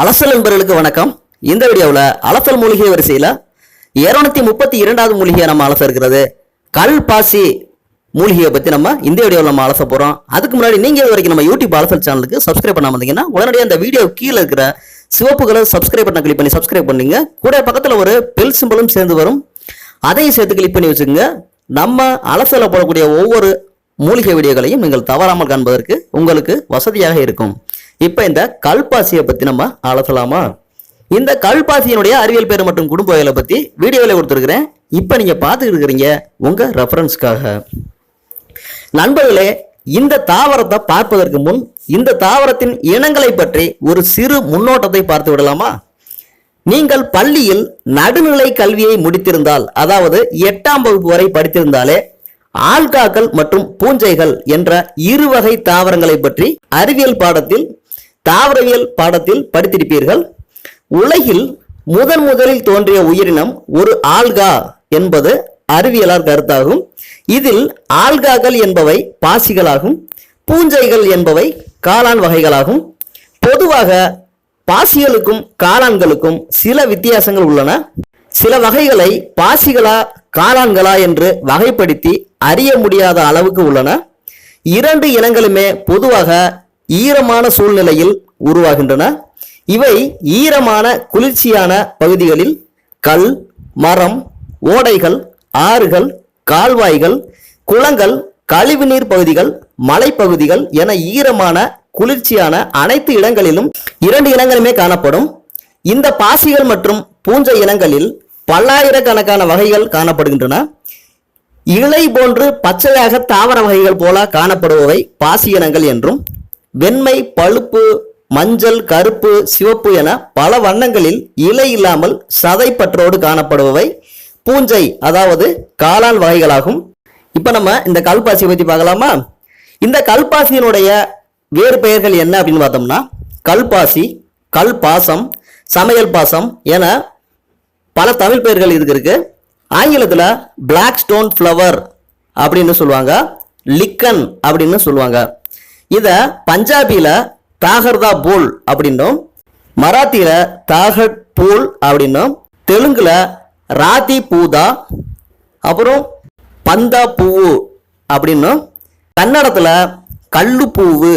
அலசல் நண்பர்களுக்கு வணக்கம். இந்த வீடியோவில் அலசல் மூலிகை வரிசையில் இருநூத்தி முப்பத்தி இரண்டாவது மூலிகையை நம்ம அலச இருக்கிறது. கல் பாசி மூலிகையை பற்றி நம்ம இந்த வீடியோவில் நம்ம அலச போகிறோம் அதுக்கு முன்னாடி நீங்கள் இது வரைக்கும் நம்ம யூடியூப் அலசல் சேனலுக்கு சப்ஸ்கிரைப் பண்ணாம இருந்தீங்கன்னா உடனடியாக அந்த வீடியோ கீழே இருக்கிற சிவப்பு கலர் சப்ஸ்கிரைப் பண்ண கிளிக் பண்ணி சப்ஸ்கிரைப் பண்ணிங்க. கூட பக்கத்தில் ஒரு பெல் சிம்பிளும் சேர்ந்து வரும். அதையும் சேர்த்து கிளிக் பண்ணி வச்சுக்கோங்க. நம்ம அலசல போடக்கூடிய ஒவ்வொரு மூலிகை வீடியோக்களையும் நீங்கள் தவறாமல் காண்பதற்கு உங்களுக்கு வசதியாக இருக்கும். இப்போ இந்த கல்பாசியை பற்றி நம்ம அலசலாமா இந்த கல்பாசியினுடைய அறிவியல் பேர் மற்றும் குடும்பங்களை பற்றி வீடியோவில் கொடுத்துருக்குறேன். இப்போ நீங்கள் பார்த்துக்கிட்டு இருக்கிறீங்க உங்கள் ரெஃபரன்ஸ்க்காக நண்பர்களே இந்த தாவரத்தை பார்ப்பதற்கு முன் இந்த தாவரத்தின் இனங்களை பற்றி ஒரு சிறு முன்னோட்டத்தை பார்த்து விடலாமா? நீங்கள் பள்ளியில் நடுநிலை கல்வியை முடித்திருந்தால் அதாவது எட்டாம் வகுப்பு வரை படித்திருந்தாலே ஆல்காக்கள் மற்றும் பூஞ்சைகள் என்ற இரு வகை தாவரங்களை பற்றி அறிவியல் பாடத்தில் தாவரவியல் பாடத்தில் படித்திருப்பீர்கள். உலகில் முதன் முதலில் தோன்றிய உயிரினம் ஒரு ஆல்கா என்பது அறிவியலார் கருத்தாகும். இதில் ஆல்காக்கள் என்பவை பாசிகளாகும். பூஞ்சைகள் என்பவை காளான் வகைகளாகும். பொதுவாக பாசிகளுக்கும் காளான்களுக்கும் சில வித்தியாசங்கள் உள்ளன. சில வகைகளை பாசிகளா காளான்களா என்று வகைப்படுத்தி அறிய முடியாத அளவுக்கு உள்ளன. இரண்டு இனங்களுமே பொதுவாக ஈரமான சூழ்நிலையில் உருவாகின்றன. இவை ஈரமான குளிர்ச்சியான பகுதிகளில் கல் மரம் ஓடைகள் ஆறுகள் கால்வாய்கள் குளங்கள் கழிவுநீர் பகுதிகள் மலைப்பகுதிகள் என ஈரமான குளிர்ச்சியான அனைத்து இடங்களிலும் இரண்டு இனங்களுமே காணப்படும். இந்த பாசிகள் மற்றும் பூஞ்சை இனங்களில் பல்லாயிரக்கணக்கான வகைகள் காணப்படுகின்றன. இலை போன்று பச்சையாக தாவர வகைகள் போல காணப்படுபவை பாசி இனங்கள் என்றும் வெண்மை பழுப்பு மஞ்சள் கருப்பு சிவப்பு என பல வண்ணங்களில் இலை இல்லாமல் சதைப்பற்றோடு காணப்படுபவை. பூஞ்சை அதாவது காளான் வகைகளாகும். இப்போ நம்ம இந்த கல்பாசியை பற்றி பார்க்கலாமா? இந்த கல்பாசியினுடைய வேறு பெயர்கள் என்ன அப்படின்னு பார்த்தோம்னா கல்பாசி கல் பாசம் சமையல் பாசம் என பல தமிழ் பெயர்கள் இதுக்கு இருக்கு. ஆங்கிலத்தில் பிளாக் ஸ்டோன் ஃப்ளவர் அப்படின்னு சொல்லுவாங்க லிக்கன் அப்படின்னு சொல்லுவாங்க. இதை பஞ்சாபியில் தாகர்தா பூல் அப்படின்னும் மராத்தியில் தாகட் பூல் அப்படின்னும் தெலுங்கில் ராதி பூதா அப்புறம் பந்தா பூவு அப்படின்னும் கன்னடத்தில் கல்லு பூவு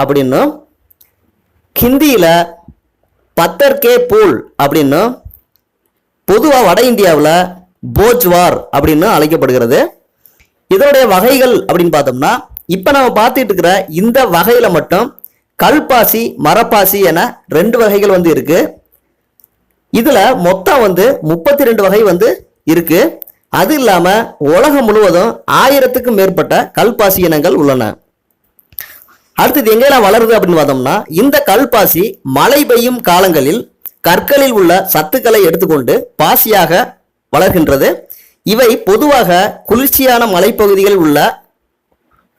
அப்படின்னும் ஹிந்தியில் பத்தர்கே பூல் அப்படின்னும் பொதுவாக வட இந்தியாவில் போஜ்வார் அப்படின்னு அழைக்கப்படுகிறது. இதனுடைய வகைகள் அப்படின்னு பார்த்தோம்னா இப்போ நம்ம பார்த்துட்டு இருக்கிற இந்த வகையில் மட்டும் கல்பாசி மரப்பாசி என ரெண்டு வகைகள் வந்து இருக்கு. இதில் மொத்தம் வந்து முப்பத்தி ரெண்டு வகை வந்து இருக்கு. அது இல்லாமல் உலகம் முழுவதும் ஆயிரத்துக்கும் மேற்பட்ட கல்பாசி இனங்கள் உள்ளன. அடுத்தது எங்கெல்லாம் வளருது அப்படின்னு பார்த்தோம்னா இந்த கல்பாசி மழை பெய்யும் காலங்களில் கற்களில் உள்ள சத்துக்களை எடுத்துக்கொண்டு பாசியாக வளர்கின்றது. இவை பொதுவாக குளிர்ச்சியான மலைப்பகுதிகளில் உள்ள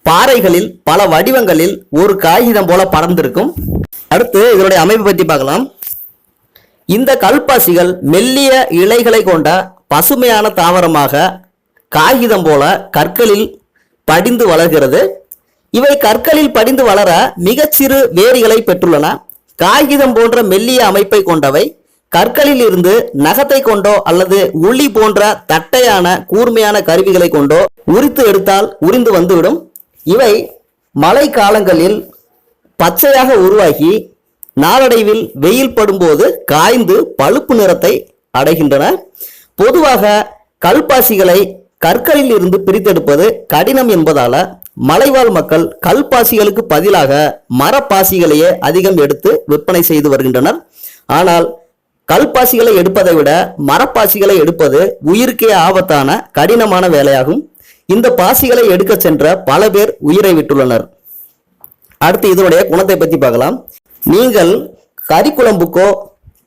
பாறைகளில் பல வடிவங்களில் ஒரு காகிதம் போல பறந்திருக்கும் அடுத்து இதனுடைய அமைப்பு பற்றி பார்க்கலாம். இந்த கல்பாசிகள் மெல்லிய இலைகளை கொண்ட பசுமையான தாவரமாக காகிதம் போல கற்களில் படிந்து வளர்கிறது. இவை கற்களில் படிந்து வளர மிகச்சிறு வேரிகளை பெற்றுள்ளன. காகிதம் போன்ற மெல்லிய அமைப்பை கொண்டவை கற்களில் இருந்து நகத்தை கொண்டோ அல்லது உளி போன்ற தட்டையான கூர்மையான கருவிகளை கொண்டோ உரித்து எடுத்தால் உரிந்து வந்துவிடும். இவை மழை காலங்களில் பச்சையாக உருவாகி நாளடைவில் வெயில் படும்போது காய்ந்து பழுப்பு நிறத்தை அடைகின்றன. பொதுவாக கல்பாசிகளை கற்களில் இருந்து பிரித்தெடுப்பது கடினம் என்பதால மலைவாழ் மக்கள் கல்பாசிகளுக்கு பதிலாக மரப்பாசிகளையே அதிகம் எடுத்து விற்பனை செய்து வருகின்றனர். ஆனால் கல்பாசிகளை எடுப்பதை விட மரப்பாசிகளை எடுப்பது உயிருக்கே ஆபத்தான கடினமான வேலையாகும். இந்த பாசிகளை எடுக்க சென்ற பல பேர் உயிரை விட்டுள்ளனர். அடுத்து இதனுடைய குணத்தை பற்றி பார்க்கலாம். நீங்கள் கறி குழம்புக்கோ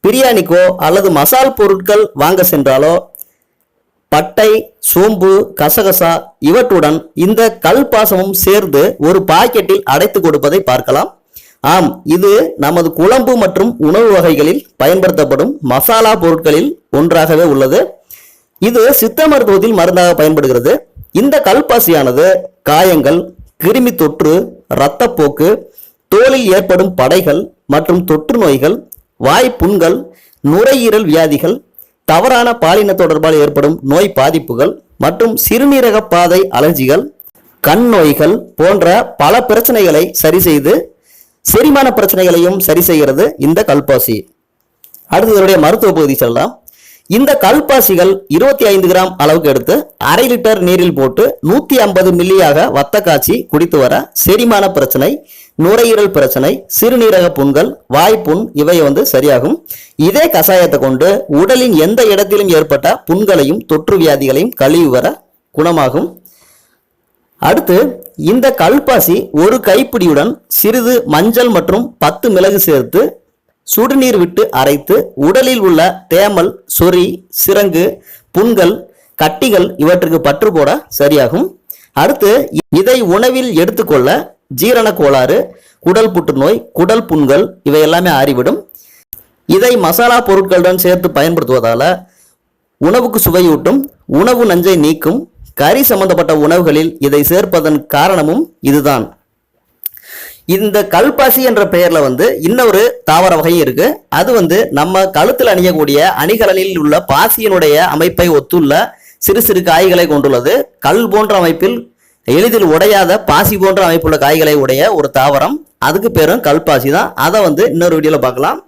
பிரியாணிக்கோ அல்லது மசால் பொருட்கள் வாங்க சென்றாலோ பட்டை சோம்பு கசகசா இவற்றுடன் இந்த கல் பாசமும் சேர்ந்து ஒரு பாக்கெட்டில் அடைத்து கொடுப்பதை பார்க்கலாம். ஆம் இது நமது குழம்பு மற்றும் உணவு வகைகளில் பயன்படுத்தப்படும் மசாலா பொருட்களில் ஒன்றாகவே உள்ளது. இது சித்த மருத்துவத்தில் மருந்தாக பயன்படுகிறது. இந்த கல்பாசியானது காயங்கள் கிருமி தொற்று இரத்தப்போக்கு தோலில் ஏற்படும் படைகள் மற்றும் தொற்று நோய்கள் வாய் புண்கள் நுரையீரல் வியாதிகள் தவறான பாலின தொடர்பால் ஏற்படும் நோய் பாதிப்புகள் மற்றும் சிறுநீரக பாதை அலர்ஜிகள் கண் நோய்கள் போன்ற பல பிரச்சனைகளை சரி செய்து செரிமான பிரச்சனைகளையும் சரி செய்கிறது இந்த கல்பாசி. அடுத்து இதனுடைய மருத்துவ பகுதி செல்லலாம். இந்த கல்பாசிகள் இருபத்தி ஐந்து கிராம் அளவுக்கு எடுத்து அரை லிட்டர் நீரில் போட்டு நூத்தி ஐம்பது மில்லியாக வத்த காய்ச்சி குடித்து வர செரிமான பிரச்சனை நுரையீரல் பிரச்சனை சிறுநீரக புண்கள் வாய்ப்புண் இவை வந்து சரியாகும். இதே கஷாயத்தை கொண்டு உடலின் எந்த இடத்திலும் ஏற்பட்ட புண்களையும் தொற்று வியாதிகளையும் கழுவி வர குணமாகும். அடுத்து இந்த கல்பாசி ஒரு கைப்பிடியுடன் சிறிது மஞ்சள் மற்றும் பத்து மிளகு சேர்த்து சுடுநீர் விட்டு அரைத்து உடலில் உள்ள தேமல் சொறி சிரங்கு புண்கள் கட்டிகள் இவற்றுக்கு பற்று போட சரியாகும். அடுத்து இதை உணவில் எடுத்துக்கொள்ள ஜீரண கோளாறு குடல் புற்றுநோய் குடல் புண்கள் இவை எல்லாமே ஆறிவிடும். இதை மசாலா பொருட்களுடன் சேர்த்து பயன்படுத்துவதால் உணவுக்கு சுவையூட்டும் உணவு நஞ்சை நீக்கும் கறி சம்பந்தப்பட்ட உணவுகளில் இதை சேர்ப்பதன் காரணமும் இதுதான். இந்த கல்பாசி என்ற பெயர்ல வந்து இன்னொரு தாவர வகையும் இருக்கு. அது வந்து நம்ம கழுத்தில் அணியக்கூடிய அணிகலனில் உள்ள பாசியினுடைய அமைப்பை ஒத்துள்ள சிறு சிறு காய்களை கொண்டுள்ளது. கல் போன்ற அமைப்பில் எளிதில் உடையாத பாசி போன்ற அமைப்புள்ள காய்களை உடைய ஒரு தாவரம். அதுக்கு பேரும் கல்பாசி தான். அதை வந்து இன்னொரு வீடியோவில் பார்க்கலாம்.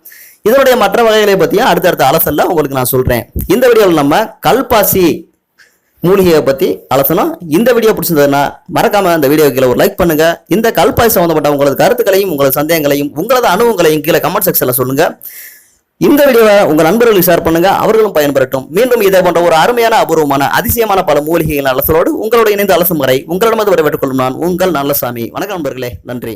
இதனுடைய மற்ற வகைகளை பற்றியும் அடுத்தடுத்த அலசல்ல உங்களுக்கு நான் சொல்கிறேன் இந்த வீடியோவில் நம்ம கல்பாசி மூலிகையை பற்றி அலசணும் இந்த வீடியோ பிடிச்சிருந்ததுன்னா மறக்காம இந்த வீடியோ கீழே ஒரு லைக் பண்ணுங்க. இந்த கல்பாய் சம்மந்தப்பட்ட உங்களது கருத்துக்களையும் உங்களது சந்தேகங்களையும் உங்களது அனுபவங்களையும் கீழே கமெண்ட் செக்ஷனில் சொல்லுங்க. இந்த வீடியோவை உங்கள் நண்பர்களுக்கு ஷேர் பண்ணுங்க. அவர்களும் பயன்பெறட்டும். மீண்டும் இதே போன்ற ஒரு அருமையான அபூர்வமான அதிசயமான பல மூலிகைகள் அலசலோடு உங்களோட இணைந்து அலசும் வரை உங்களிடமது வரவேற்றுக் கொள்ளும் நான் உங்கள் நல்லசாமி. வணக்கம் நண்பர்களே. நன்றி.